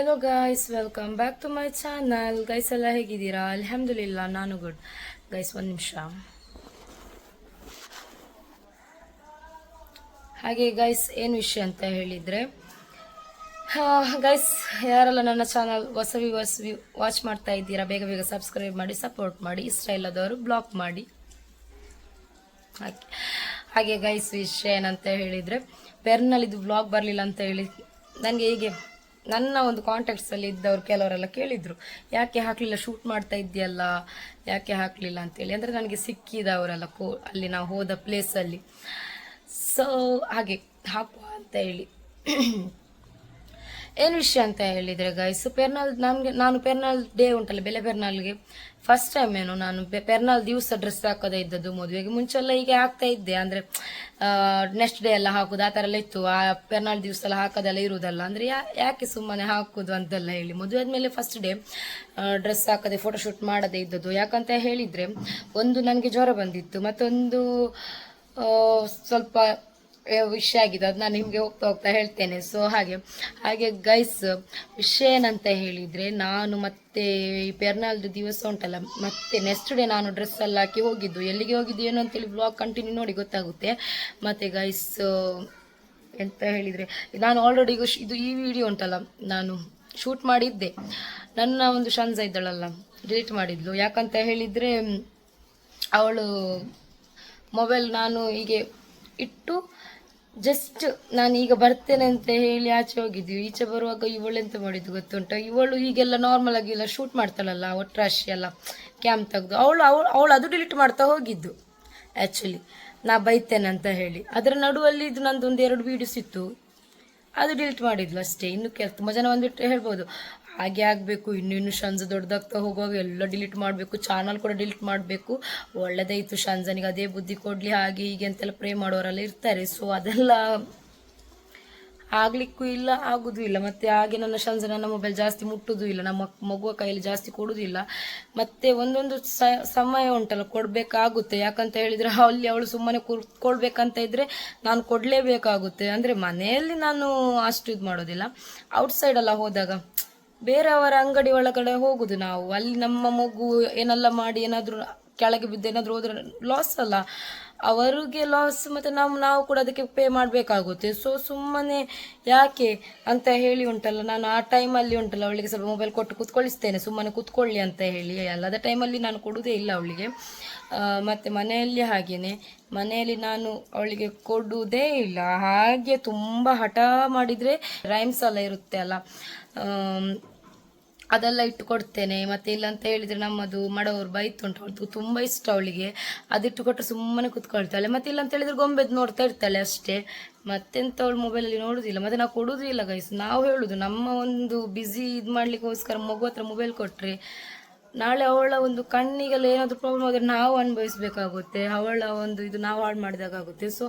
Hello guys welcome back to my channel guys ಎಲ್ಲ ಹೇಗಿದ್ದೀರಾ? ಅಲ್ಹಮ್ದುಲಿಲ್ಲ ನಾನು ಗುಡ್ ಗೈಸ್ ಒಂದು ನಿಮಿಷ. ಹಾಗೆ ಗೈಸ್ ಏನು ವಿಷಯ ಅಂತ ಹೇಳಿದರೆ ಗೈಸ್ ಯಾರೆಲ್ಲ ನನ್ನ ಚಾನಲ್ ಹೊಸ ವ್ಯೂವರ್ಸ್ ವಾಚ್ ಮಾಡ್ತಾ ಇದ್ದೀರಾ, ಬೇಗ ಬೇಗ ಸಬ್ಸ್ಕ್ರೈಬ್ ಮಾಡಿ ಸಪೋರ್ಟ್ ಮಾಡಿ ಇಷ್ಟ ಇಲ್ಲದವರು ಬ್ಲಾಕ್ ಮಾಡಿ. ಹಾಗೆ ಹಾಗೆ ಗೈಸ್ ವಿಷಯ ಏನಂತ ಹೇಳಿದರೆ ಪೆರ್ನಲ್ಲಿ ಇದು ಬ್ಲಾಗ್ ಬರಲಿಲ್ಲ ಅಂತ ಹೇಳಿ ನನಗೆ ಹೀಗೆ ನನ್ನ ಒಂದು ಕಾಂಟ್ಯಾಕ್ಟ್ಸಲ್ಲಿ ಇದ್ದವರು ಕೆಲವರೆಲ್ಲ ಕೇಳಿದರು, ಯಾಕೆ ಹಾಕಲಿಲ್ಲ? ಶೂಟ್ ಮಾಡ್ತಾ ಇದೆಯಲ್ಲ ಯಾಕೆ ಹಾಕಲಿಲ್ಲ? ಅಂತೇಳಿ. ಅಂದರೆ ನನಗೆ ಸಿಕ್ಕಿದವರೆಲ್ಲ ಕೋ, ಅಲ್ಲಿ ನಾವು ಹೋದ ಪ್ಲೇಸಲ್ಲಿ ಸೊ ಹಾಗೆ ಹಾಕುವ ಅಂತ ಹೇಳಿ. ಏನು ವಿಷಯ ಅಂತ ಹೇಳಿದರೆ ಗೈಸ್ ಪೆರ್ನಾಲ್ ನಮಗೆ, ನಾನು ಪೆರ್ನಾಲ್ ಡೇ ಉಂಟಲ್ಲ, ಬೆಲೆ ಪೆರ್ನಾಲ್ಗೆ. ಫಸ್ಟ್ ಟೈಮ್ ಏನು, ನಾನು ಪೆರ್ನಾಲ್ ದಿವಸ ಡ್ರೆಸ್ ಹಾಕೋದೇ ಇದ್ದದ್ದು ಮದುವೆಗೆ. ಮುಂಚೆಲ್ಲ ಹೀಗೆ ಹಾಕ್ತಾ ಇದ್ದೆ, ಅಂದರೆ ನೆಕ್ಸ್ಟ್ ಡೇ ಎಲ್ಲ ಹಾಕೋದು, ಆ ಥರ ಎಲ್ಲ ಇತ್ತು. ಆ ಪೆರ್ನಾಲ್ ದಿವಸ ಎಲ್ಲ ಹಾಕೋದೆಲ್ಲ ಇರುವುದಲ್ಲ ಅಂದರೆ ಯಾಕೆ ಸುಮ್ಮನೆ ಹಾಕೋದು ಅಂತೆಲ್ಲ ಹೇಳಿ. ಮದುವೆ ಆದಮೇಲೆ ಫಸ್ಟ್ ಡೇ ಡ್ರೆಸ್ ಹಾಕದೆ ಫೋಟೋಶೂಟ್ ಮಾಡದೇ ಇದ್ದದ್ದು. ಯಾಕಂತ ಹೇಳಿದರೆ, ಒಂದು ನನಗೆ ಜ್ವರ ಬಂದಿತ್ತು, ಮತ್ತೊಂದು ಸ್ವಲ್ಪ ವಿಷಯ ಆಗಿದೆ. ಅದು ನಾನು ನಿಮಗೆ ಹೋಗ್ತಾ ಹೋಗ್ತಾ ಹೇಳ್ತೇನೆ. ಸೊ ಹಾಗೆ ಹಾಗೆ ಗೈಸ್ ವಿಷಯ ಏನಂತ ಹೇಳಿದರೆ ನಾನು ಮತ್ತೆ ಈ ಪೆರ್ನಾಲ್ದು ದಿವಸ ಉಂಟಲ್ಲ, ಮತ್ತೆ ನೆಕ್ಸ್ಟ್ ಡೇ ನಾನು ಡ್ರೆಸ್ ಎಲ್ಲ ಹಾಕಿ ಹೋಗಿದ್ದು. ಎಲ್ಲಿಗೆ ಹೋಗಿದ್ದು ಏನು ಅಂತೇಳಿ ಬ್ಲಾಗ್ ಕಂಟಿನ್ಯೂ ನೋಡಿ ಗೊತ್ತಾಗುತ್ತೆ. ಮತ್ತು ಗೈಸ್ ಎಂತ ಹೇಳಿದರೆ, ನಾನು ಆಲ್ರೆಡಿ ಇದು ಈ ವಿಡಿಯೋ ಉಂಟಲ್ಲ, ನಾನು ಶೂಟ್ ಮಾಡಿದ್ದೆ. ನನ್ನ ಒಂದು ಶಂಜ ಇದ್ದಳಲ್ಲ ಡಿಲೀಟ್ ಮಾಡಿದ್ಲು. ಯಾಕಂತ ಹೇಳಿದರೆ, ಅವಳು ಮೊಬೈಲ್ ನಾನು ಹೀಗೆ ಇಟ್ಟು ಜಸ್ಟ್ ನಾನು ಈಗ ಬರ್ತೇನೆ ಅಂತ ಹೇಳಿ ಆಚೆ ಹೋಗಿದ್ವಿ. ಈಚೆ ಬರುವಾಗ ಇವಳು ಎಂತ ಮಾಡಿದ್ದು ಗೊತ್ತುಂಟ? ಇವಳು ಹೀಗೆಲ್ಲ ನಾರ್ಮಲ್ ಆಗಿ ಎಲ್ಲ ಶೂಟ್ ಮಾಡ್ತಾಳಲ್ಲ, ಒಟ್ರಾಶಿ ಎಲ್ಲ ಕ್ಯಾಮ್ ತೆಗೆದು. ಅವಳು ಅವಳು ಅವಳು ಅದು ಡಿಲೀಟ್ ಮಾಡ್ತಾ ಹೋಗಿದ್ದು ಆ್ಯಕ್ಚುಲಿ ನಾ ಬೈತೇನೆ ಅಂತ ಹೇಳಿ. ಅದರ ನಡುವಲ್ಲಿ ಇದು ನಂದು ಒಂದು ಎರಡು ವೀಡಿಯೋಸ್ ಇತ್ತು. ಅದು ಡಿಲೀಟ್ ಮಾಡಿದ್ಲು ಅಷ್ಟೇ. ಇನ್ನು ಕೆಲ ತುಂಬ ಜನ ಬಂದುಬಿಟ್ಟು ಹೇಳ್ಬೋದು. ಹಾಗೆ ಆಗಬೇಕು ಇನ್ನಿನ್ನು ಇನ್ನು ಶಂಜ ದೊಡ್ಡದಾಗ್ತಾ ಹೋಗುವಾಗ ಎಲ್ಲ ಡಿಲೀಟ್ ಮಾಡಬೇಕು ಚಾನಲ್ ಕೂಡ ಡಿಲೀಟ್ ಮಾಡಬೇಕು. ಒಳ್ಳೆದಾಯಿತು ಶಂಜನಿಗೆ ಅದೇ ಬುದ್ಧಿ ಕೊಡಲಿ, ಹಾಗೆ ಹೀಗೆ ಅಂತೆಲ್ಲ ಪ್ರೇ ಮಾಡೋರೆಲ್ಲ ಇರ್ತಾರೆ. ಸೊ ಅದೆಲ್ಲ ಆಗಲಿಕ್ಕೂ ಇಲ್ಲ, ಆಗೋದು ಇಲ್ಲ. ಮತ್ತು ಹಾಗೆ ನನ್ನ ಶಂಜ ನನ್ನ ಮೊಬೈಲ್ ಜಾಸ್ತಿ ಮುಟ್ಟೋದು ಇಲ್ಲ, ನಮ್ಮ ಮಗುವ ಕೈಯಲ್ಲಿ ಜಾಸ್ತಿ ಕೊಡೋದಿಲ್ಲ ಮತ್ತೆ ಒಂದೊಂದು ಸಮಯ ಉಂಟಲ್ಲ, ಕೊಡಬೇಕಾಗುತ್ತೆ. ಯಾಕಂತ ಹೇಳಿದರೆ, ಅಲ್ಲಿ ಅವಳು ಸುಮ್ಮನೆ ಕೊಡ್ಬೇಕಂತ ಇದ್ದರೆ ನಾನು ಕೊಡಲೇಬೇಕಾಗುತ್ತೆ. ಅಂದರೆ ಮನೆಯಲ್ಲಿ ನಾನು ಅಷ್ಟು ಇದು ಮಾಡೋದಿಲ್ಲ. ಔಟ್ಸೈಡೆಲ್ಲ ಹೋದಾಗ ಬೇರೆಯವರ ಅಂಗಡಿ ಒಳಗಡೆ ಹೋಗುದು ನಾವು. ಅಲ್ಲಿ ನಮ್ಮ ಮಗು ಏನೆಲ್ಲ ಮಾಡಿ ಏನಾದರೂ ಕೆಳಗೆ ಬಿದ್ದು ಏನಾದರೂ ಹೋದ್ರೆ ಲಾಸ್ ಅಲ್ಲ. ಅವರಿಗೆ ಲಾಸ್ ಮತ್ತು ನಾವು ನಾವು ಕೂಡ ಅದಕ್ಕೆ ಪೇ ಮಾಡಬೇಕಾಗುತ್ತೆ. ಸೊ ಸುಮ್ಮನೆ ಯಾಕೆ ಅಂತ ಹೇಳಿ ಉಂಟಲ್ಲ. ನಾನು ಆ ಟೈಮಲ್ಲಿ ಉಂಟಲ್ಲ, ಅವಳಿಗೆ ಸ್ವಲ್ಪ ಮೊಬೈಲ್ ಕೊಟ್ಟು ಕೂತ್ಕೊಳಿಸ್ತೇನೆ. ಸುಮ್ಮನೆ ಕೂತ್ಕೊಳ್ಳಿ ಅಂತ ಹೇಳಿ. ಅಲ್ಲದ ಟೈಮಲ್ಲಿ ನಾನು ಕೊಡುವುದೇ ಇಲ್ಲ ಅವಳಿಗೆ. ಮತ್ತೆ ಮನೆಯಲ್ಲಿ ಹಾಗೇನೆ. ಮನೆಯಲ್ಲಿ ನಾನು ಅವಳಿಗೆ ಕೊಡುವುದೇ ಇಲ್ಲ. ಹಾಗೆ ತುಂಬ ಹಠ ಮಾಡಿದರೆ ರೈಮ್ಸ್ ಎಲ್ಲ ಇರುತ್ತೆ ಅಲ್ಲ. ಅದೆಲ್ಲ ಇಟ್ಟು ಕೊಡ್ತೇನೆ ಮತ್ತೆ ಇಲ್ಲ ಅಂತ ಹೇಳಿದ್ರೆ ನಮ್ಮದು ಮಡವರು ಬೈತುಂಟು. ಅವಳು ತುಂಬ ಇಷ್ಟ ಅವಳಿಗೆ. ಅದಿಟ್ಟು ಕೊಟ್ಟರೆ ಸುಮ್ಮನೆ ಕುತ್ಕೊಳ್ತಾಳೆ ಮತ್ತೆ ಇಲ್ಲ ಅಂತ ಹೇಳಿದ್ರೆ ಗೊಂಬೆದು ನೋಡ್ತಾ ಇರ್ತಾಳೆ ಅಷ್ಟೇ. ಮತ್ತೆಂತ ಅವಳು ಮೊಬೈಲಲ್ಲಿ ನೋಡುದಿಲ್ಲ. ಮತ್ತೆ ನಾವು ಕೊಡುವುದಿಲ್ಲ ಗೈಸ್ ನಾವು ಹೇಳುದು, ನಮ್ಮ ಒಂದು ಬ್ಯುಸಿ ಇದು ಮಾಡ್ಲಿಕ್ಕೋಸ್ಕರ ಮಗು ಹತ್ರ ಮೊಬೈಲ್ ಕೊಟ್ಟರೆ ನಾಳೆ ಅವಳ ಒಂದು ಕಣ್ಣಿಗೆಲ್ಲ ಏನಾದರೂ ಪ್ರಾಬ್ಲಮ್ ಆದರೆ ನಾವು ಅನುಭವಿಸಬೇಕಾಗುತ್ತೆ. ಅವಳ ಒಂದು ಇದು ನಾವು ಹಾಳು ಮಾಡಿದಾಗುತ್ತೆ ಸೊ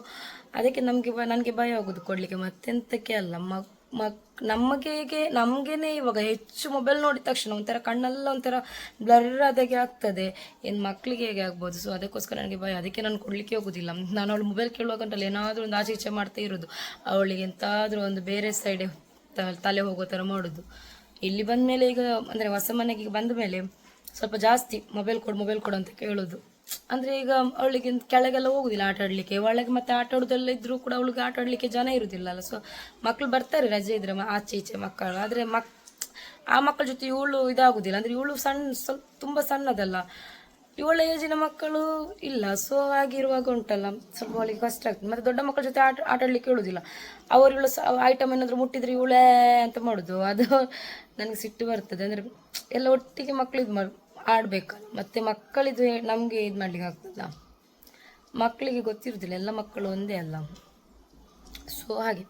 ಅದಕ್ಕೆ ನಮಗೆ ನನಗೆ ಭಯ ಆಗೋದು ಕೊಡಲಿಕ್ಕೆ. ಮತ್ತೆಂತಕ್ಕೆ ಅಲ್ಲ ಮಕ್ ಮಕ್ ನಮಗೆ ನಮಗೇನೆ ಇವಾಗ ಹೆಚ್ಚು ಮೊಬೈಲ್ ನೋಡಿದ ತಕ್ಷಣ ಒಂಥರ ಕಣ್ಣೆಲ್ಲ ಒಂಥರ ಬ್ಲರ್ ಆದಾಗೆ ಆಗ್ತದೆ. ಏನು ಮಕ್ಕಳಿಗೆ ಹೇಗೆ ಆಗ್ಬೋದು? ಸೊ ಅದಕ್ಕೋಸ್ಕರ ನನಗೆ ಭಯ. ಅದಕ್ಕೆ ನಾನು ಕೊಡಲಿಕ್ಕೆ ಹೋಗೋದಿಲ್ಲ. ನಾನು ಅವಳು ಮೊಬೈಲ್ ಕೇಳುವಾಗ ಗಂಟಲ್ಲಿ ಏನಾದರೂ ಒಂದು ಆಚೆ ಈಚೆ ಮಾಡ್ತಾ ಇರೋದು. ಅವಳಿಗೆ ಎಂತಾದರೂ ಒಂದು ಬೇರೆ ಸೈಡ್ ತಲೆ ಹೋಗೋ ಥರ ಮಾಡೋದು. ಇಲ್ಲಿ ಬಂದ ಮೇಲೆ ಈಗ, ಅಂದರೆ ಹೊಸ ಮನೆಗೆ ಬಂದ ಮೇಲೆ ಸ್ವಲ್ಪ ಜಾಸ್ತಿ ಮೊಬೈಲ್ ಕೊಡು ಮೊಬೈಲ್ ಕೊಡು ಅಂತ ಕೇಳೋದು. ಅಂದರೆ ಈಗ ಅವಳಿಗೆ ಕೆಳಗೆಲ್ಲ ಹೋಗುದಿಲ್ಲ ಆಟ ಆಡಲಿಕ್ಕೆ. ಒಳಗೆ ಮತ್ತೆ ಆಟ ಆಡೋದೆಲ್ಲ ಇದ್ರೂ ಕೂಡ ಅವಳಿಗೆ ಆಟ ಆಡಲಿಕ್ಕೆ ಜನ ಇರುವುದಿಲ್ಲ ಅಲ್ಲ ಸೊ ಮಕ್ಕಳು ಬರ್ತಾರೆ ರಜೆ ಇದ್ರೆ ಆಚೆ ಈಚೆ ಮಕ್ಕಳು. ಆದರೆ ಮಕ್, ಆ ಮಕ್ಕಳ ಜೊತೆ ಇವಳು ಇದಾಗುದಿಲ್ಲ. ಅಂದರೆ ಇವಳು ಸಣ್ಣ ಸ್ವಲ್ಪ ತುಂಬ ಸಣ್ಣದಲ್ಲ. ಇವಳ ಏಜಿನ ಮಕ್ಕಳು ಇಲ್ಲ. ಸೊ ಆಗಿರುವಾಗ ಉಂಟಲ್ಲ. ಸ್ವಲ್ಪ ಅವಳಿಗೆ ಕಷ್ಟ ಆಗ್ತದೆ. ಮತ್ತೆ ದೊಡ್ಡ ಮಕ್ಕಳ ಜೊತೆ ಆಟ ಆಟ ಆಡ್ಲಿಕ್ಕೆ ಹೇಳುದಿಲ್ಲ. ಅವರು ಇವಳು ಐಟಮ್ ಏನಾದರೂ ಮುಟ್ಟಿದ್ರೆ ಇವಳೇ ಅಂತ ಮಾಡೋದು. ಅದು ನನಗೆ ಸಿಟ್ಟು ಬರ್ತದೆ. ಅಂದರೆ ಎಲ್ಲ ಒಟ್ಟಿಗೆ ಮಕ್ಕಳು ಇದು ಮಾಡಿ ಆಡ್ಬೇಕಲ್ಲ ಮತ್ತೆ ಮಕ್ಕಳಿದು ನಮಗೆ ಇದು ಮಾಡ್ಲಿಕ್ಕೆ ಆಗ್ತದ. ಮಕ್ಕಳಿಗೆ ಗೊತ್ತಿರುವುದಿಲ್ಲ ಎಲ್ಲ ಮಕ್ಕಳು ಒಂದೇ ಅಲ್ಲ. ಸೊ ಹಾಗೆ.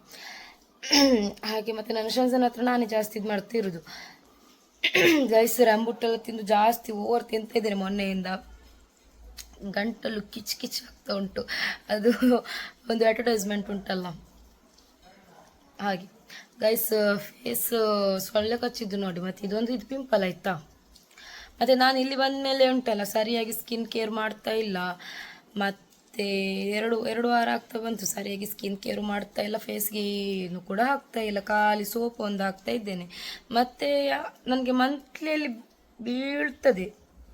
ಹಾಗೆ ಮತ್ತೆ ನನ್ನ ಶಂಸನ ಹತ್ರ ನಾನೇ ಜಾಸ್ತಿ ಇದು ಮಾಡ್ತಿರೋದು ಗೈಸ್ ರಂಬುಟ್ಟೆಲ್ಲ ತಿಂದು ಜಾಸ್ತಿ ಓವರ್ ತಿಂತಾ ಇದ್ದೇನೆ ಮೊನ್ನೆಯಿಂದ. ಗಂಟಲು ಕಿಚ್ ಕಿಚ್ ಆಗ್ತಾ ಉಂಟು. ಅದು ಒಂದು ಅಡ್ವರ್ಟೈಸ್ಮೆಂಟ್ ಉಂಟಲ್ಲ. ಹಾಗೆ. ಗೈಸ್ ಫೇಸ್ ಸೊಳ್ಳೆ ಕಚ್ಚಿದ್ದು ನೋಡಿ. ಮತ್ತೆ ಇದೊಂದು, ಇದು ಪಿಂಪಲ್ ಆಯ್ತಾ? ಮತ್ತೆ ನಾನು ಇಲ್ಲಿ ಬಂದ ಮೇಲೆ ಉಂಟಲ್ಲ, ಸರಿಯಾಗಿ ಸ್ಕಿನ್ ಕೇರ್ ಮಾಡ್ತಾ ಇಲ್ಲ. ಮತ್ತೆ ಎರಡು ಎರಡು ವಾರ ಆಗ್ತಾ ಬಂತು, ಸರಿಯಾಗಿ ಸ್ಕಿನ್ ಕೇರ್ ಮಾಡ್ತಾ ಇಲ್ಲ. ಫೇಸ್ಗೆ ಏನು ಕೂಡ ಹಾಕ್ತಾ ಇಲ್ಲ, ಖಾಲಿ ಸೋಪ್ ಒಂದು ಹಾಕ್ತಾ ಇದ್ದೇನೆ. ಮತ್ತು ನನಗೆ ಮಂತ್ಲಿಯಲ್ಲಿ ಬೀಳ್ತದೆ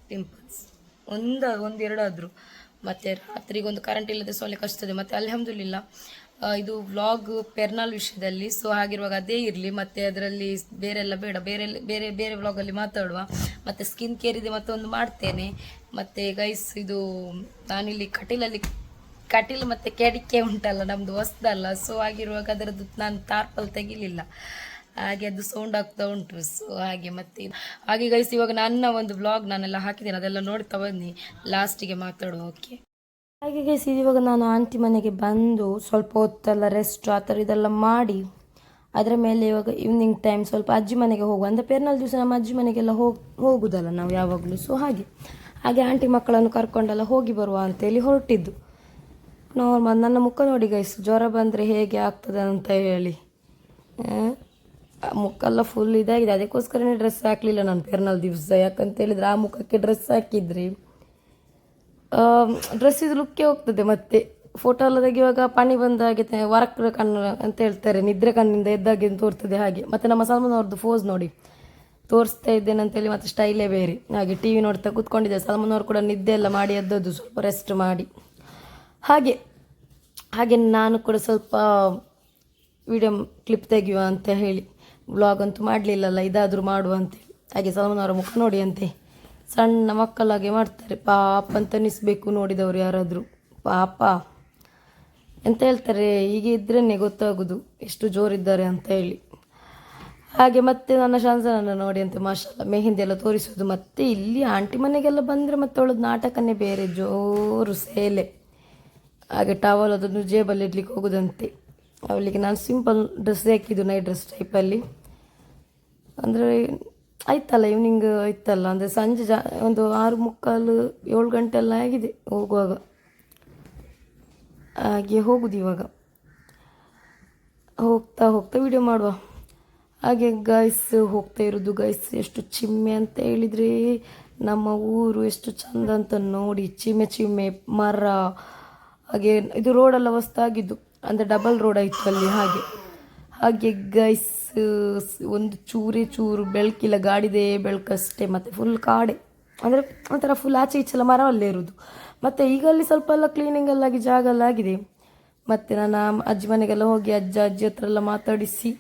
ಪಿಂಪಲ್ಸ್ ಒಂದು, ಒಂದೆರಡಾದರೂ. ಮತ್ತು ರಾತ್ರಿಗೊಂದು ಕರೆಂಟ್ ಇಲ್ಲದೆ ಸೊಳ್ಳೆ ಕಚ್ತದೆ ಮತ್ತು ಅಲ್ಹಮ್ದುಲಿಲ್ಲ. ಇದು ವ್ಲಾಗ್ ಪೆರ್ನಾಲ್ ವಿಷಯದಲ್ಲಿ. ಸೊ ಹಾಗಿರುವಾಗ ಅದೇ ಇರಲಿ. ಮತ್ತು ಅದರಲ್ಲಿ ಬೇರೆಲ್ಲ ಬೇಡ. ಬೇರೆ ಬೇರೆ ಬೇರೆ ವ್ಲಾಗಲ್ಲಿ ಮಾತಾಡುವ. ಮತ್ತು ಸ್ಕಿನ್ ಕೇರ್ ಇದೆ ಮತ್ತೊಂದು ಮಾಡ್ತೇನೆ. ಮತ್ತು ಗೈಸ್ ಇದು ನಾನಿಲ್ಲಿ ಕಟೀಲಲ್ಲಿ, ಕಟೀಲ್ ಮತ್ತು ಕೆಡಿಕೆ ಉಂಟಲ್ಲ ನಮ್ಮದು ಹೊಸ್ದಲ್ಲ. ಸೊ ಆಗಿರುವಾಗ ಅದರದ್ದು ನಾನು ತಾರ್ಪಲ್ ತೆಗಿಲಿಲ್ಲ. ಹಾಗೆ ಅದು ಸೌಂಡ್ ಆಗ್ತಾ ಉಂಟು. ಸೊ ಹಾಗೆ ಮತ್ತೆ ಹಾಗೆ ಗೈಸ್ ಇವಾಗ ನನ್ನ ಒಂದು ಬ್ಲಾಗ್ ನಾನೆಲ್ಲ ಹಾಕಿದ್ದೇನೆ. ಅದೆಲ್ಲ ನೋಡ್ತಾ ಬನ್ನಿ. ಲಾಸ್ಟಿಗೆ ಮಾತಾಡುವ ಓಕೆ ಹಾಗೆ ಗೈಸ್ ಇವಾಗ ನಾನು ಆಂಟಿ ಮನೆಗೆ ಬಂದು ಸ್ವಲ್ಪ ಹೊತ್ತೆಲ್ಲ ರೆಸ್ಟ್ ಆ ಥರ ಇದೆಲ್ಲ ಮಾಡಿ, ಅದರ ಮೇಲೆ ಇವಾಗ ಈವ್ನಿಂಗ್ ಟೈಮ್ ಸ್ವಲ್ಪ ಅಜ್ಜಿ ಮನೆಗೆ ಹೋಗುವ. ಅಂದರೆ ಪೆರ್ನಾಲ್ ದಿವಸ ನಮ್ಮ ಅಜ್ಜಿ ಮನೆಗೆಲ್ಲ ಹೋಗಿ, ಹೋಗುದಲ್ಲ ನಾವು ಯಾವಾಗಲೂ. ಸೊ ಹಾಗೆ ಹಾಗೆ ಆಂಟಿ ಮಕ್ಕಳನ್ನು ಕರ್ಕೊಂಡೆಲ್ಲ ಹೋಗಿ ಬರುವ ಅಂತೇಳಿ ಹೊರಟಿದ್ದು. ನಾರ್ಮಲ್ ನನ್ನ ಮುಖ ನೋಡಿ ಗೈಸ್ ಜ್ವರ ಬಂದರೆ ಹೇಗೆ ಆಗ್ತದೆ ಅಂತ ಹೇಳಿ. ಮುಖೆಲ್ಲ ಫುಲ್ ಇದಾಗಿದೆ. ಅದಕ್ಕೋಸ್ಕರನೇ ಡ್ರೆಸ್ ಹಾಕಲಿಲ್ಲ ನಾನು ಪೆರ್ನಾಲ್ ದಿವಸ. ಯಾಕಂತ ಹೇಳಿದ್ರೆ ಆ ಮುಖಕ್ಕೆ ಡ್ರೆಸ್ ಹಾಕಿದ್ರಿ. ಡ್ರೆಸ್ ಇದು ಲುಕ್ಕೇ ಹೋಗ್ತದೆ ಮತ್ತೆ. ಫೋಟೋ ಎಲ್ಲ ತೆಗೆಯುವಾಗ ಪಣಿ ಬಂದಾಗೆ ವರಕ್ರ ಕಣ್ಣು ಅಂತ ಹೇಳ್ತಾರೆ, ನಿದ್ರೆ ಕಣ್ಣಿಂದ ಎದ್ದಾಗೆ ತೋರ್ತದೆ ಹಾಗೆ. ಮತ್ತೆ ನಮ್ಮ ಸಲ್ಮಾನ್ ಅವ್ರದ್ದು ಫೋಸ್ ನೋಡಿ. ತೋರಿಸ್ತಾ ಇದ್ದೇನೆ ಅಂತೇಳಿ ಮತ್ತೆ ಸ್ಟೈಲೇ ಬೇರೆ. ಹಾಗೆ ಟಿ ವಿ ನೋಡ್ತಾ ಕೂತ್ಕೊಂಡಿದ್ದೆ. ಸಲ್ಮಾನ್ ಅವ್ರು ಕೂಡ ನಿದ್ದೆ ಎಲ್ಲ ಮಾಡಿ ಎದ್ದದ್ದು, ಸ್ವಲ್ಪ ರೆಸ್ಟ್ ಮಾಡಿ. ಹಾಗೆ ಹಾಗೆ ನಾನು ಕೂಡ ಸ್ವಲ್ಪ ವಿಡಿಯೋ ಕ್ಲಿಪ್ ತೆಗೆಯುವ ಅಂತ ಹೇಳಿ. ವ್ಲಾಗ್ ಅಂತೂ ಮಾಡಲಿಲ್ಲಲ್ಲ, ಇದಾದರೂ ಮಾಡುವ ಅಂತೇಳಿ ಹಾಗೆ ಸಲ್ಮಾನ್ ಅವರ ಮುಖ ನೋಡಿ ಅಂತೆ. ಸಣ್ಣ ಮಕ್ಕಳಾಗೆ ಮಾಡ್ತಾರೆ. ಪಾಪ ಅಂತ ಅನಿಸ್ಬೇಕು ನೋಡಿದವರು ಯಾರಾದರೂ. ಪಾಪ. ಎಂತ ಹೇಳ್ತಾರೆ? ಹೀಗೆ ಇದ್ರೇ ಗೊತ್ತಾಗೋದು. ಎಷ್ಟು ಜೋರಿದ್ದಾರೆ ಅಂತ ಹೇಳಿ. ಹಾಗೆ ಮತ್ತೆ ನನ್ನ ಶಾಂತನನ್ನು ನೋಡಿ ಅಂತ ಮಾಷಲ್ಲ ಮೆಹಿಂದಿ ಎಲ್ಲ ತೋರಿಸೋದು ಮತ್ತೆ ಇಲ್ಲಿ ಆಂಟಿ ಮನೆಗೆಲ್ಲ ಬಂದರೆ ಮತ್ತೆ ಅವಳದ್ದು ನಾಟಕನೇ ಬೇರೆ, ಜೋರು ಸೇಲೆ. ಹಾಗೆ ಟವಲ್ ಅದನ್ನು ಜೇಬಲ್ಲಿ ಇಡ್ಲಿಕ್ಕೆ ಹೋಗೋದಂತೆ. ಅವಳಿಗೆ ನಾನು ಸಿಂಪಲ್ ಡ್ರೆಸ್ ಹಾಕಿದ್ದು ನೈಟ್ ಡ್ರೆಸ್ ಟೈಪಲ್ಲಿ ಅಂದರೆ ಆಯ್ತಲ್ಲ ಈವ್ನಿಂಗ್ ಆಯ್ತಲ್ಲ, ಅಂದರೆ ಸಂಜೆ ಜಾ, ಒಂದು ಆರು ಮುಕ್ಕಾಲು ಏಳು ಗಂಟೆ ಎಲ್ಲ ಆಗಿದೆ ಹೋಗುವಾಗ. ಹಾಗೆ ಹೋಗುದು ಇವಾಗ. ಹೋಗ್ತಾ ಹೋಗ್ತಾ ವಿಡಿಯೋ ಮಾಡುವ. ಹಾಗೆ ಗೈಸ್ ಹೋಗ್ತಾ ಇರೋದು. ಗೈಸ್ ಎಷ್ಟು ಚಿಮ್ಮೆ ಅಂತ ಹೇಳಿದರೆ ನಮ್ಮ ಊರು ಎಷ್ಟು ಚಂದ ಅಂತ ನೋಡಿ, ಚಿಮ್ಮೆ ಚಿಮ್ಮೆ ಮರ. ಹಾಗೆ ಇದು ರೋಡೆಲ್ಲ ಹೊಸ್ತಾಗಿದ್ದು ಅಂದರೆ ಡಬಲ್ ರೋಡ್ ಆಯಿತು ಅಲ್ಲಿ ಹಾಗೆ. ಹಾಗೆ ಗೈಸ್ ಒಂದು ಚೂರೇ ಚೂರು ಬೆಳಕಿಲ್ಲ ಗಾಡಿದೆ ಬೆಳಕಷ್ಟೇ, ಮತ್ತು ಫುಲ್ ಕಾಡೆ. ಅಂದರೆ ಒಂಥರ ಫುಲ್ ಆಚೆ ಈಚೆಲ್ಲ ಮರವಲ್ಲೇ ಇರೋದು. ಮತ್ತು ಈಗ ಅಲ್ಲಿ ಸ್ವಲ್ಪ ಎಲ್ಲ ಕ್ಲೀನಿಂಗ್ ಜಾಗ ಎಲ್ಲ ಆಗಿದೆ. ಮತ್ತು ನನ್ನ ಅಜ್ಜಿ ಮನೆಗೆಲ್ಲ ಹೋಗಿ ಅಜ್ಜ, ಅಜ್ಜಿ ಹತ್ರ ಎಲ್ಲ ಮಾತಾಡಿಸಿ,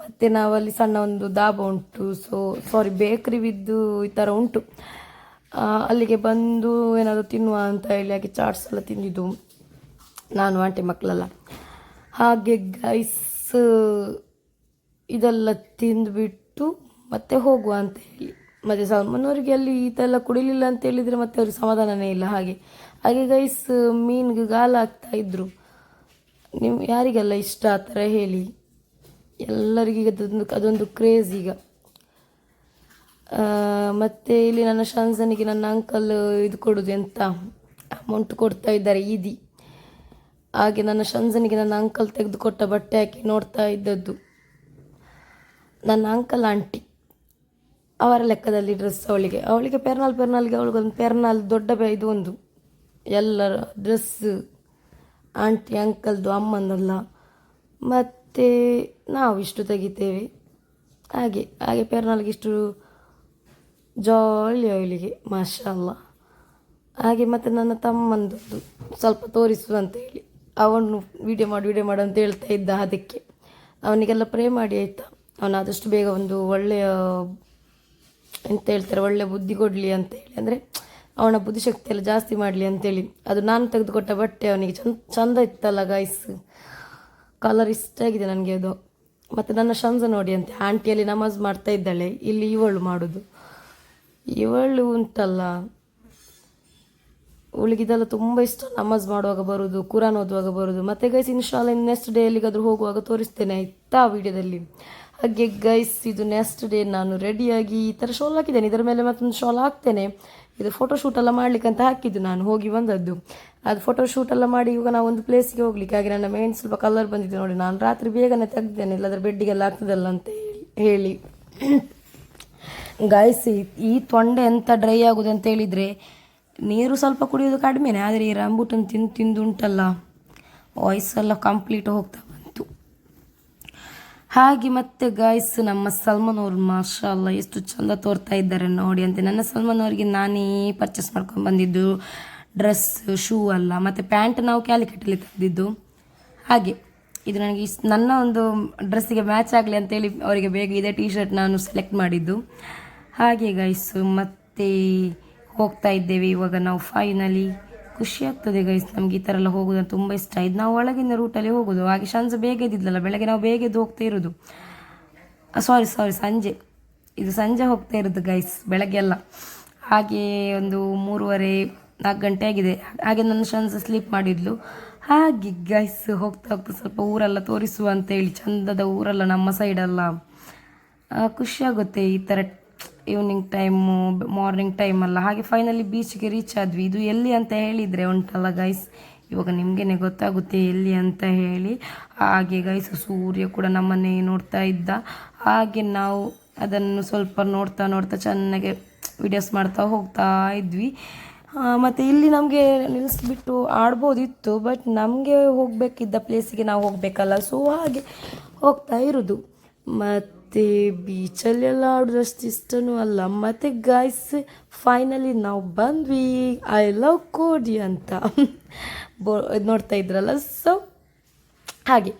ಮತ್ತು ನಾವಲ್ಲಿ ಸಣ್ಣ ಒಂದು ದಾಬ ಉಂಟು. ಸೊ ಸಾರಿ ಬೇಕ್ರಿ ಬಿದ್ದು ಈ ಥರ ಉಂಟು. ಅಲ್ಲಿಗೆ ಬಂದು ಏನಾದರೂ ತಿನ್ನುವ ಅಂತ ಹೇಳಿ ಹಾಗೆ ಚಾಟ್ಸ್ ಎಲ್ಲ ತಿಂದಿದ್ದು ನಾನು ಆಂಟಿ ಮಕ್ಕಳೆಲ್ಲ ಹಾಗೆ ಗೈಸ್ ಇದೆಲ್ಲ ತಿಂದುಬಿಟ್ಟು ಮತ್ತೆ ಹೋಗುವ ಅಂತ ಹೇಳಿ. ಮತ್ತೆ ಸಾಮಾನ್ಯವರಿಗೆ ಅಲ್ಲಿ ಇದೆಲ್ಲ ಕುಡಿಲಿಲ್ಲ ಅಂತ ಹೇಳಿದರೆ ಮತ್ತೆ ಅವ್ರಿಗೆ ಸಮಾಧಾನನೇ ಇಲ್ಲ ಹಾಗೆ. ಹಾಗೆ ಗೈಸ್ ಮೀನಿಗೆ ಗಾಲ ಇದ್ದರು ಇದ್ರು. ಯಾರಿಗೆಲ್ಲ ಇಷ್ಟ ಆ ಥರ ಹೇಳಿ. ಎಲ್ಲರಿಗೀಗ ಅದೊಂದು ಅದೊಂದು ಕ್ರೇಜ್ ಈಗ. ಮತ್ತು ಇಲ್ಲಿ ನನ್ನ ಶಾನ್ಸನಿಗೆ ನನ್ನ ಅಂಕಲ್ ಇದು ಕೊಡೋದು ಎಂತ? ಅಮೌಂಟ್ ಕೊಡ್ತಾ ಇದ್ದಾರೆ ಈದಿ ಹಾಗೆ ನನ್ನ ಶಂಜನಿಗೆ ನನ್ನ ಅಂಕಲ್ ತೆಗೆದುಕೊಟ್ಟ ಬಟ್ಟೆ ಹಾಕಿ ನೋಡ್ತಾ ಇದ್ದದ್ದು. ನನ್ನ ಅಂಕಲ್ ಆಂಟಿ ಅವರ ಲೆಕ್ಕದಲ್ಲಿ ಡ್ರೆಸ್ ಅವಳಿಗೆ. ಅವಳಿಗೆ ಪೆರ್ನಾಲ್, ಪೆರ್ನಾಲ್ಗೆ ಅವಳಿಗೊಂದು ಪೆರ್ನಾಲ್, ದೊಡ್ಡ ಬೆ, ಇದು ಒಂದು. ಎಲ್ಲರ ಡ್ರೆಸ್ ಆಂಟಿ ಅಂಕಲ್ದು ಅಮ್ಮನಲ್ಲ. ಮತ್ತು ನಾವು ಇಷ್ಟು ತೆಗಿತೇವೆ. ಹಾಗೆ ಹಾಗೆ ಪೆರ್ನಾಲ್ಗೆ ಇಷ್ಟು ಜಾಲಿ ಅವಳಿಗೆ ಮಾಷಲ್ಲ ಹಾಗೆ ಮತ್ತು ನನ್ನ ತಮ್ಮಂದದ್ದು ಸ್ವಲ್ಪ ತೋರಿಸು ಹೇಳಿ. ಅವನು ವಿಡಿಯೋ ಮಾಡಿ ವಿಡಿಯೋ ಮಾಡು ಅಂತ ಹೇಳ್ತಾ ಇದ್ದ ಅದಕ್ಕೆ. ಅವನಿಗೆಲ್ಲ ಪ್ರೇ ಮಾಡಿ ಆಯಿತಾ? ಅವನು ಆದಷ್ಟು ಬೇಗ ಒಂದು ಒಳ್ಳೆಯ, ಎಂತ ಹೇಳ್ತಾರೆ, ಒಳ್ಳೆ ಬುದ್ಧಿ ಕೊಡಲಿ ಅಂತ ಹೇಳಿ. ಅಂದರೆ ಅವನ ಬುದ್ಧಿಶಕ್ತಿ ಎಲ್ಲ ಜಾಸ್ತಿ ಮಾಡಲಿ ಅಂತೇಳಿ ಅದು ನಾನು ತೆಗೆದುಕೊಟ್ಟ ಬಟ್ಟೆ ಅವನಿಗೆ ಚಂದ ಚಂದ ಇತ್ತಲ್ಲ ಗಾಯ್ಸ್ ಕಲರ್ ಇಷ್ಟ ಆಗಿದೆ ನನಗೆ ಅದು. ಮತ್ತು ನನ್ನ ಶಂಜ ನೋಡಿ ಅಂತೆ ಆಂಟಿಯಲ್ಲಿ ನಮಾಜ್ ಮಾಡ್ತಾ ಇದ್ದಾಳೆ, ಇಲ್ಲಿ ಇವಳು ಮಾಡೋದು. ಇವಳು ಉಂಟಲ್ಲ. ಅವಳಿಗಿದೆಲ್ಲ ತುಂಬ ಇಷ್ಟ. ನಮಾಜ್ ಮಾಡುವಾಗ ಬರೋದು ಕುರಾನ್ ಓದುವಾಗ ಬರೋದು. ಮತ್ತೆ ಗೈಸ್ ಇನ್ಶಾಲ್ಲ ನೆಕ್ಸ್ಟ್ ಡೇ ಎಲ್ಲಿಗಾದ್ರೂ ಹೋಗುವಾಗ ತೋರಿಸ್ತೇನೆ ಆಯ್ತಾ ವಿಡಿಯೋದಲ್ಲಿ. ಹಾಗೆ ಗೈಸ್ ಇದು ನೆಕ್ಸ್ಟ್ ಡೇ ನಾನು ರೆಡಿಯಾಗಿ ಈ ಥರ ಶಾಲ್ ಹಾಕಿದ್ದೇನೆ. ಇದರ ಮೇಲೆ ಮತ್ತೊಂದು ಶಾಲ್ ಹಾಕ್ತೇನೆ. ಇದು ಫೋಟೋ ಶೂಟ್ ಎಲ್ಲ ಮಾಡ್ಲಿಕ್ಕೆ ಅಂತ ಹಾಕಿದ್ದು ನಾನು, ಹೋಗಿ ಬಂದದ್ದು. ಅದು ಫೋಟೋ ಶೂಟ್ ಎಲ್ಲ ಮಾಡಿ ಇವಾಗ ನಾವು ಒಂದು ಪ್ಲೇಸ್ಗೆ ಹೋಗ್ಲಿಕ್ಕೆ ಹಾಗೆ ನನ್ನ ಮೇನ್ ಸ್ವಲ್ಪ ಕಲರ್ ಬಂದಿದೆ ನೋಡಿ. ನಾನು ರಾತ್ರಿ ಬೇಗನೆ ತೆಗ್ದೇನೆ, ಇಲ್ಲಾದ್ರೆ ಬೆಡ್ಡಿಗೆಲ್ಲ ಆಗ್ತದಲ್ಲ ಅಂತ ಹೇಳಿ. ಗಾಯ್ಸ್ ಈ ತೊಂಡೆ ಎಂತ ಡ್ರೈ ಆಗೋದು ಅಂತ ಹೇಳಿದರೆ ನೀರು ಸ್ವಲ್ಪ ಕುಡಿಯೋದು ಕಡಿಮೆನೆ, ಆದರೆ ಈ ರಂಬೂಟನ್ ತಿಂದು ತಿಂದು ಉಂಟಲ್ಲ ವಾಯ್ಸೆಲ್ಲ ಕಂಪ್ಲೀಟ್ ಹೋಗ್ತಾ ಬಂತು. ಹಾಗೆ ಮತ್ತೆ ಗಾಯ್ಸ್ ನಮ್ಮ ಸಲ್ಮಾನ್ ಅವ್ರು ಮಾಷಲ್ಲ ಎಷ್ಟು ಚಂದ ತೋರ್ತಾ ಇದ್ದಾರೆ ನೋಡಿ ಅಂತ. ನನ್ನ ಸಲ್ಮಾನ್ ಅವರಿಗೆ ನಾನೇ ಪರ್ಚೇಸ್ ಮಾಡ್ಕೊಂಡು ಬಂದಿದ್ದು ಡ್ರೆಸ್ ಶೂ ಅಲ್ಲ, ಮತ್ತು ಪ್ಯಾಂಟ್ ನಾವು ಕ್ಯಾಲಿಕಟ್ಟಲ್ಲಿ ತೆಗೆದಿದ್ದು. ಹಾಗೆ, ಇದು ನನಗೆ ಇಷ್ಟು, ನನ್ನ ಒಂದು ಡ್ರೆಸ್ಸಿಗೆ ಮ್ಯಾಚ್ ಆಗಲಿ ಅಂತೇಳಿ ಅವರಿಗೆ ಬೇಗ ಇದೇ ಟೀ ಶರ್ಟ್ ನಾನು ಸೆಲೆಕ್ಟ್ ಮಾಡಿದ್ದು. ಹಾಗೆ ಗೈಸು ಮತ್ತೆ ಹೋಗ್ತಾ ಇದ್ದೇವೆ. ಇವಾಗ ನಾವು ಫೈನಲಿ ಖುಷಿ ಆಗ್ತದೆ ಗೈಸ್ ನಮ್ಗೆ ಈ ಥರ ಎಲ್ಲ ಹೋಗೋದು ತುಂಬ ಇಷ್ಟ. ಇದು ನಾವು ಒಳಗಿನ ರೂಟಲ್ಲಿ ಹೋಗೋದು. ಹಾಗೆ ಸಂಜೆ ಬೇಗ ಇದ್ದಿದ್ದಲ್ಲ ಬೆಳಗ್ಗೆ ನಾವು ಬೇಗ ಎದ್ದು ಹೋಗ್ತಾ ಇರೋದು. ಸಾರಿ ಸಾರಿ ಸಂಜೆ. ಇದು ಸಂಜೆ ಹೋಗ್ತಾ ಇರೋದು ಗೈಸ್ ಬೆಳಗ್ಗೆ ಎಲ್ಲ ಹಾಗೆ ಒಂದು ಮೂರುವರೆ ನಾಲ್ಕು ಗಂಟೆ ಆಗಿದೆ. ಹಾಗೆ ನನ್ನ ಸಂಜೆ ಸ್ಲೀಪ್ ಮಾಡಿದ್ಲು. ಹಾಗೆ ಗೈಸ್ ಹೋಗ್ತಾ ಹೋಗ್ತಾ ಸ್ವಲ್ಪ ಊರೆಲ್ಲ ತೋರಿಸುವ ಅಂತೇಳಿ ಚಂದದ ಊರೆಲ್ಲ ನಮ್ಮ ಸೈಡೆಲ್ಲ ಖುಷಿ ಆಗುತ್ತೆ ಈ ಥರ ಈವ್ನಿಂಗ್ ಟೈಮು ಮಾರ್ನಿಂಗ್ ಟೈಮಲ್ಲ ಹಾಗೆ ಫೈನಲಿ ಬೀಚ್ಗೆ ರೀಚ್ ಆದ್ವಿ. ಇದು ಎಲ್ಲಿ ಅಂತ ಹೇಳಿದರೆ ಉಂಟಲ್ಲ ಗೈಸ್ ಇವಾಗ ನಿಮಗೇನೆ ಗೊತ್ತಾಗುತ್ತೆ ಎಲ್ಲಿ ಅಂತ ಹೇಳಿ. ಹಾಗೆ ಗೈಸ್ ಸೂರ್ಯ ಕೂಡ ನಮ್ಮನ್ನೇ ನೋಡ್ತಾ ಇದ್ದ. ಹಾಗೆ ನಾವು ಅದನ್ನು ಸ್ವಲ್ಪ ನೋಡ್ತಾ ನೋಡ್ತಾ ಚೆನ್ನಾಗಿ ವಿಡಿಯೋಸ್ ಮಾಡ್ತಾ ಹೋಗ್ತಾ ಇದ್ವಿ. ಮತ್ತು ಮತ್ತೆ ಇಲ್ಲಿ ನಮಗೆ ನಿಲ್ಲಿಸ್ಬಿಟ್ಟು ಆಡ್ಬೋದಿತ್ತು ಬಟ್ ನಮಗೆ ಹೋಗಬೇಕಿದ್ದ ಪ್ಲೇಸಿಗೆ ನಾವು ಹೋಗಬೇಕಲ್ಲ. ಸೊ ಹಾಗೆ ಹೋಗ್ತಾ ಇರೋದು. ಮತ್ತು ಬೀಚಲ್ಲೆಲ್ಲ ಆಡೋದಷ್ಟು ಇಷ್ಟನೂ ಅಲ್ಲ. ಮತ್ತು ಗಾಯ್ಸ್ ಫೈನಲಿ ನಾವು ಬಂದ್ವಿ. ಐ ಲವ್ ಕೋಡಿ ಅಂತ. ಬೋ ನೋಡ್ತಾ ಇದ್ರಲ್ಲ? ಸೊ ಹಾಗೆ.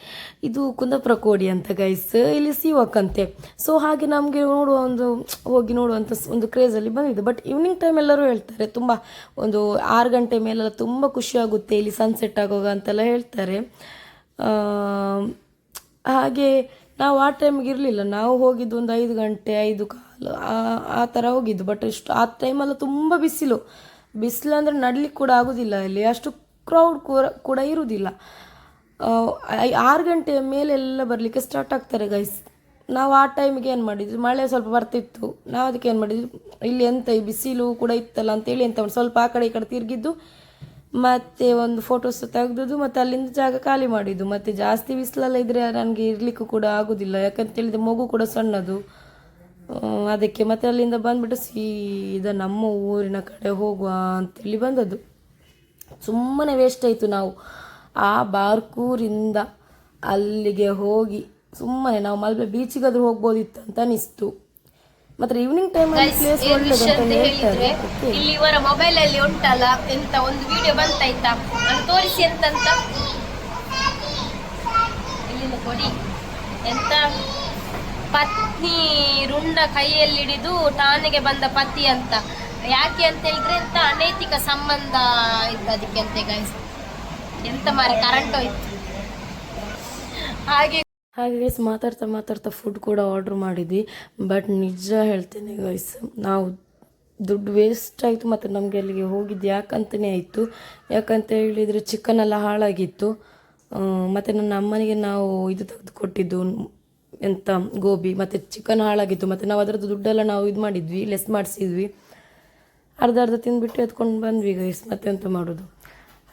ಇದು ಕುಂದಾಪುರ ಕೋಡಿ ಅಂತ ಗೈಸ್ ಇಲ್ಲಿ ಸೀವಕ್ ಅಂತೆ. ಸೊ ಹಾಗೆ ನಮಗೆ ನೋಡುವ ಒಂದು, ಹೋಗಿ ನೋಡುವಂಥ ಒಂದು ಕ್ರೇಜಲ್ಲಿ ಬಂದಿದ್ದು. ಬಟ್ ಈವ್ನಿಂಗ್ ಟೈಮ್ ಎಲ್ಲರೂ ಹೇಳ್ತಾರೆ. ತುಂಬ ಒಂದು ಆರು ಗಂಟೆ ಮೇಲೆಲ್ಲ ತುಂಬ ಖುಷಿಯಾಗುತ್ತೆ ಇಲ್ಲಿ ಸನ್ಸೆಟ್ ಆಗುವಾಗ ಅಂತೆಲ್ಲ ಹೇಳ್ತಾರೆ. ಹಾಗೆ ನಾವು ಆ ಟೈಮ್ಗೆ ಇರಲಿಲ್ಲ. ನಾವು ಹೋಗಿದ್ದು ಒಂದು ಐದು ಗಂಟೆ, ಐದು ಕಾಲು, ಆ- ಥರ ಹೋಗಿದ್ದು. ಬಟ್ ಇಷ್ಟು, ಆ ಟೈಮಲ್ಲಿ ತುಂಬ ಬಿಸಿಲು. ಬಿಸಿಲು ಅಂದರೆ ನಡ್ಲಿಕ್ಕೆ ಕೂಡ ಆಗೋದಿಲ್ಲ ಇಲ್ಲಿ ಅಷ್ಟು ಕ್ರೌಡ್ ಕೂಡ ಕೂಡ ಇರುವುದಿಲ್ಲ ಆರು ಗಂಟೆಯ ಮೇಲೆಲ್ಲ ಬರಲಿಕ್ಕೆ ಸ್ಟಾರ್ಟ್ ಆಗ್ತಾರೆ ಗೈಸ್ ನಾವು ಆ ಟೈಮಿಗೆ ಏನು ಮಾಡಿದ್ವಿ? ಮಳೆ ಸ್ವಲ್ಪ ಬರ್ತಿತ್ತು. ನಾವು ಅದಕ್ಕೆ ಏನು ಮಾಡಿದ್ವಿ? ಇಲ್ಲಿ ಎಂತ ಈ ಬಿಸಿಲು ಕೂಡ ಇತ್ತಲ್ಲ ಅಂತೇಳಿ ಎಂತ ಸ್ವಲ್ಪ ಆ ಕಡೆ ಈ ಕಡೆ ತಿರುಗಿದ್ದು ಮತ್ತೆ ಒಂದು ಫೋಟೋಸ್ ತೆಗೆದುದು ಮತ್ತೆ ಅಲ್ಲಿಂದ ಜಾಗ ಖಾಲಿ ಮಾಡಿದ್ದು. ಮತ್ತೆ ಜಾಸ್ತಿ ಬಿಸಿಲೆಲ್ಲ ಇದ್ರೆ ನನಗೆ ಇರ್ಲಿಕ್ಕೂ ಕೂಡ ಆಗೋದಿಲ್ಲ. ಯಾಕಂತ ಹೇಳಿದ್ರೆ ಮಗು ಕೂಡ ಸಣ್ಣದು. ಅದಕ್ಕೆ ಮತ್ತೆ ಅಲ್ಲಿಂದ ಬಂದ್ಬಿಟ್ಟು ಸೀದಾ ನಮ್ಮ ಊರಿನ ಕಡೆ ಹೋಗುವ ಅಂತೇಳಿ ಬಂದದ್ದು. ಸುಮ್ಮನೆ ವೇಸ್ಟ್ ಆಯಿತು ನಾವು. ಆ ಬಾರ್ಕೂರಿಂದ ಅಲ್ಲಿಗೆ ಹೋಗಿ ಸುಮ್ಮನೆ ನಾವು ಮಲ್ಪೆ ಬೀಚಿಗಾದ್ರೂ ಹೋಗ್ಬೋದಿತ್ತು ಅಂತ ಅನಿಸ್ತು. ಮತ್ತೆ ಈವ್ನಿಂಗ್ ಟೈಮ್ Okay. ಇಲ್ಲಿ ಇವರ ಮೊಬೈಲ್ ಅಲ್ಲಿ ಉಂಟಲ್ಲ ಎಂತ ಒಂದು ವಿಡಿಯೋ ಬಂತಾಯ್ತಾ ಅದು ತೋರಿಸಿ ಎಂತಂತ? ಇಲ್ಲಿ ಕೊಡಿ. ಎಂತ? ಪತ್ನಿ ರುಂಡ ಕೈಯಲ್ಲಿ ಹಿಡಿದು ಠಾಣೆಗೆ ಬಂದ ಪತಿ ಅಂತ. ಯಾಕೆ ಅಂತ ಹೇಳಿದ್ರೆ ಎಂತ ಅನೈತಿಕ ಸಂಬಂಧ ಇತ್ತು ಅದಕ್ಕೆ ಅಂತೆ ಗೈಸ್ ಎಂತ ಮಾರೆ ಕರೆಂಟ್ ಹೋಯ್ತು. ಹಾಗೆ ಹಾಗೆ ಗೈಸ್ ಮಾತಾಡ್ತಾ ಮಾತಾಡ್ತಾ ಫುಡ್ ಕೂಡ ಆರ್ಡ್ರ್ ಮಾಡಿದ್ವಿ. ಬಟ್ ನಿಜ ಹೇಳ್ತೇನೆ ಗೈಸ್ ನಾವು ದುಡ್ಡು ವೇಸ್ಟ್ ಆಯಿತು ಮತ್ತು ನಮಗೆ ಅಲ್ಲಿಗೆ ಹೋಗಿದ್ದು ಯಾಕಂತಲೇ ಆಯಿತು. ಯಾಕಂತ ಹೇಳಿದರೆ ಚಿಕನ್ ಎಲ್ಲ ಹಾಳಾಗಿತ್ತು. ಮತ್ತು ನನ್ನ ಅಮ್ಮನಿಗೆ ನಾವು ಇದು ತೆಗೆದು ಕೊಟ್ಟಿದ್ದು ಎಂತ, ಗೋಬಿ, ಮತ್ತು ಚಿಕನ್ ಹಾಳಾಗಿತ್ತು. ಮತ್ತು ನಾವು ಅದರದ್ದು ದುಡ್ಡೆಲ್ಲ ನಾವು ಇದು ಮಾಡಿದ್ವಿ ಲೆಸ್ ಮಾಡಿಸಿದ್ವಿ. ಅರ್ಧ ಅರ್ಧ ತಿಂದುಬಿಟ್ಟು ಎತ್ಕೊಂಡು ಬಂದ್ವಿ ಗೈಸ್ ಮತ್ತೆ ಎಂತ ಮಾಡೋದು?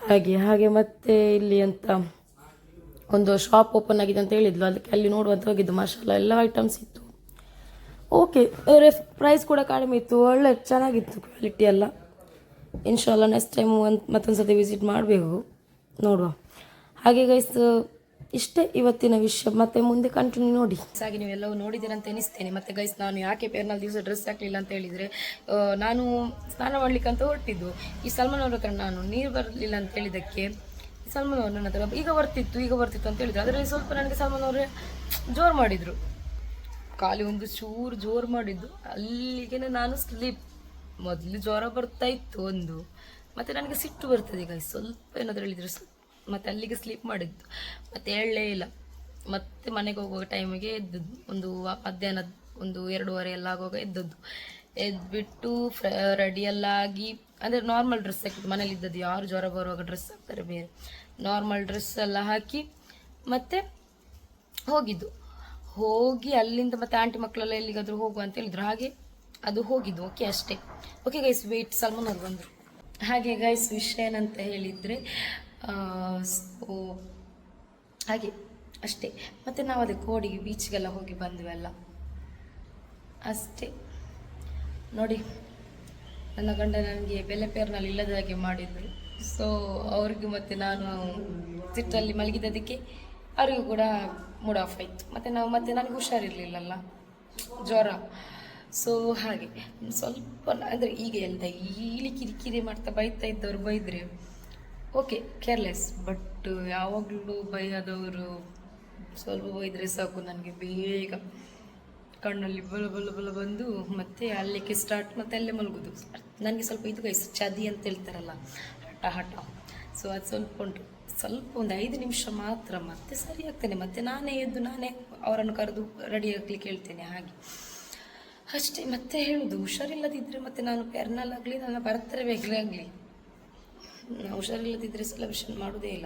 ಹಾಗೆ ಹಾಗೆ ಮತ್ತೆ ಇಲ್ಲಿ ಅಂತ ಒಂದು ಶಾಪ್ ಓಪನ್ ಆಗಿದೆ ಅಂತ ಹೇಳಿದ್ಲು. ಅದಕ್ಕೆ ಅಲ್ಲಿ ನೋಡುವಂತ ಹೋಗಿದ್ದು. ಮಾಷಾಲ್ಲ ಎಲ್ಲ ಐಟಮ್ಸ್ ಇತ್ತು. ಓಕೆ ರೆಫ್ ಪ್ರೈಸ್ ಕೂಡ ಕಡಿಮೆ ಇತ್ತು. ಒಳ್ಳೆ, ಚೆನ್ನಾಗಿತ್ತು ಕ್ವಾಲಿಟಿ ಎಲ್ಲ. ಇನ್ಶಾಲ್ಲ ನೆಕ್ಸ್ಟ್ ಟೈಮ್ ಒಂದು ಮತ್ತೊಂದು ಸತಿ ವಿಸಿಟ್ ಮಾಡಬೇಕು. ನೋಡುವ. ಹಾಗೆ ಗೈಸ್ ಇಷ್ಟೇ ಇವತ್ತಿನ ವಿಷಯ. ಮತ್ತೆ ಮುಂದೆ ಕಂಟಿನ್ಯೂ ನೋಡಿ. ಹಾಗೆ ನೀವೆಲ್ಲವೂ ನೋಡಿದ್ದೀರ ಅಂತ ಎನಿಸ್ತೇನೆ ಮತ್ತೆ ಗೈಸ್ ನಾನು ಯಾಕೆ ಪೇರ್ನಲ್ಲಿ ದಿವಸ ಡ್ರೆಸ್ ಹಾಕಲಿಲ್ಲ ಅಂತ ಹೇಳಿದರೆ ನಾನು ಸ್ನಾನ ಮಾಡ್ಲಿಕ್ಕೆ ಅಂತ ಹೊರಟಿದ್ದು. ಈ ಸಲ್ಮಾನ್ ಅವ್ರ ಹತ್ರ ನಾನು, ನೀರು ಬರಲಿಲ್ಲ ಅಂತ ಹೇಳಿದ್ದಕ್ಕೆ ಸಲ್ಮಾನ್ ಅವರು ನನ್ನ ಹತ್ರ. ಈಗ ಬರ್ತಿತ್ತು ಈಗ ಬರ್ತಿತ್ತು ಅಂತ ಹೇಳಿದ್ರು. ಅದರಲ್ಲಿ ಸ್ವಲ್ಪ ನನಗೆ ಸಲ್ಮಾನ್ ಅವರೇ ಜೋರು ಮಾಡಿದರು. ಖಾಲಿ ಒಂದು ಚೂರು ಜೋರು ಮಾಡಿದ್ದು. ಅಲ್ಲಿಗೆ ನಾನು ಸ್ಲೀಪ್. ಮೊದಲು ಜ್ವರ ಬರ್ತಾ ಇತ್ತು ಒಂದು. ಮತ್ತೆ ನನಗೆ ಸಿಟ್ಟು ಬರ್ತದೆ ಈಗ ಸ್ವಲ್ಪ ಏನಾದರೂ ಹೇಳಿದ್ರು ಮತ್ತೆ ಅಲ್ಲಿಗೆ ಸ್ಲೀಪ್ ಮಾಡಿದ್ದು. ಮತ್ತೆ ಹೇಳಲೇ ಇಲ್ಲ. ಮತ್ತೆ ಮನೆಗೆ ಹೋಗುವಾಗ ಟೈಮಿಗೆ ಎದ್ದದ್ದು. ಒಂದು ಮಧ್ಯಾಹ್ನ ಒಂದು ಎರಡೂವರೆ ಎಲ್ಲ ಆಗುವಾಗ ಎದ್ದದ್ದು. ಎದ್ಬಿಟ್ಟು ಫ್ರ ರೆಡಿಯಲ್ಲಾಗಿ ಅಂದರೆ ನಾರ್ಮಲ್ ಡ್ರೆಸ್ ಹಾಕಿದ್ದು. ಮನೇಲಿ ಇದ್ದದ್ದು ಯಾರು ಜ್ವರ ಬರುವಾಗ ಡ್ರೆಸ್ ಹಾಕ್ತಾರೆ ಬೇರೆ. ನಾರ್ಮಲ್ ಡ್ರೆಸ್ ಎಲ್ಲ ಹಾಕಿ ಮತ್ತೆ ಹೋಗಿದ್ದು. ಹೋಗಿ ಅಲ್ಲಿಂದ ಮತ್ತೆ ಆಂಟಿ ಮಕ್ಕಳೆಲ್ಲ ಎಲ್ಲಿಗಾದರೂ ಹೋಗು ಅಂತ ಹೇಳಿದ್ರು. ಹಾಗೆ ಅದು ಹೋಗಿದ್ದು. ಓಕೆ ಅಷ್ಟೇ. ಓಕೆ ಗೈಸ್ ವೇಟ್ ಸಲ್ಮಾನ್ ಅವ್ರು ಬಂದರು. ಹಾಗೆ ಗೈಸ್ ವಿಷಯ ಏನಂತ ಹೇಳಿದರೆ ಸೊ ಹಾಗೆ, ಅಷ್ಟೇ. ಮತ್ತು ನಾವು ಅದೇ ಕೋಡಿಗೆ ಬೀಚ್ಗೆಲ್ಲ ಹೋಗಿ ಬಂದ್ವಿ ಅಲ್ಲ. ಅಷ್ಟೇ. ನೋಡಿ, ನನ್ನ ಗಂಡ ನನಗೆ ಬೆಲೆ ಪೇರ್ನಲ್ಲಿ ಇಲ್ಲದ ಹಾಗೆ ಮಾಡಿದ್ರು. ಸೊ ಅವ್ರಿಗೆ ಮತ್ತು ನಾನು ಸಿಟ್ಟಲ್ಲಿ ಮಲಗಿದ್ದದಕ್ಕೆ ಅವರಿಗೂ ಕೂಡ ಮೂಡ್ ಆಫ್ ಆಯಿತು. ಮತ್ತು ನಾವು, ಮತ್ತೆ ನನಗೆ ಹುಷಾರಿರಲಿಲ್ಲಲ್ಲ, ಜ್ವರ. ಸೊ ಹಾಗೆ. ಸ್ವಲ್ಪ ಅಂದರೆ ಈಗ ಎಂತ ಈಲಿ ಕಿರಿಕಿರಿ ಮಾಡ್ತಾ ಬೈತಾ ಇದ್ದವ್ರು ಬೈದರೆ ಓಕೆ ಕೇರ್ಲೆಸ್ ಬಟ್ ಯಾವಾಗಲೂ ಬೈಯದವರು ಸ್ವಲ್ಪ ಬೈದರೆ ಸಾಕು ನನಗೆ ಬೇಗ. ಕಣ್ಣಲ್ಲಿ ಬಲ ಬಲ ಬಲ ಬಂದು ಮತ್ತೆ ಅಲ್ಲಿಗೆ ಸ್ಟಾರ್ಟ್ ಮತ್ತೆ ಅಲ್ಲೇ ಮಲಗೋದು. ನನಗೆ ಸ್ವಲ್ಪ ಇದು ಗೈಸ್ ಚದಿ ಅಂತ ಹೇಳ್ತಾರಲ್ಲ ಹಠ ಹಠ. ಸೊ ಅದು ಸ್ವಲ್ಪ ಉಂಟು. ಸ್ವಲ್ಪ ಒಂದು ಐದು ನಿಮಿಷ ಮಾತ್ರ ಮತ್ತೆ ಸರಿ ಆಗ್ತೇನೆ. ಮತ್ತೆ ನಾನೇ ಎದ್ದು ನಾನೇ ಅವರನ್ನು ಕರೆದು ರೆಡಿ ಆಗಲಿಕ್ಕೆ ಹೇಳ್ತೇನೆ ಹಾಗೆ. ಅಷ್ಟೇ, ಮತ್ತೆ ಹೇಳುದು ಹುಷಾರಿಲ್ಲದಿದ್ದರೆ ಮತ್ತೆ ನಾನು ಪೆರ್ನಲ್ಲಾಗಲಿ ನನ್ನ ಬರ್ತಾರೆ ಬೇಗಲೇ ಆಗಲಿ. ಹುಷಾರಿಲ್ಲದಿದ್ದರೆ ಸೆಲೆಬ್ರೇಷನ್ ಮಾಡೋದೇ ಇಲ್ಲ.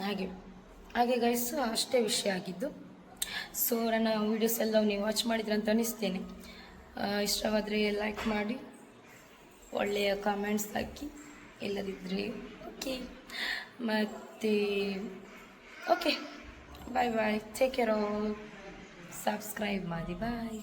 ಹಾಗೆ. ಹಾಗೆ ಗೈಸ್ ಅಷ್ಟೇ ವಿಷಯ ಆಗಿದ್ದು. ಸೊ ನನ್ನ ವೀಡಿಯೋಸ್ ಎಲ್ಲ ನೀವು ವಾಚ್ ಮಾಡಿದ್ರೆ ಅಂತ ಅನಿಸ್ತೇನೆ. ಇಷ್ಟವಾದರೆ ಲೈಕ್ ಮಾಡಿ, ಒಳ್ಳೆಯ ಕಾಮೆಂಟ್ಸ್ ಹಾಕಿ. ಇಲ್ಲದಿದ್ದರೆ ಓಕೆ ಮತ್ತು okay bye bye take care all subscribe ಮಾಡಿ. ಬಾಯ್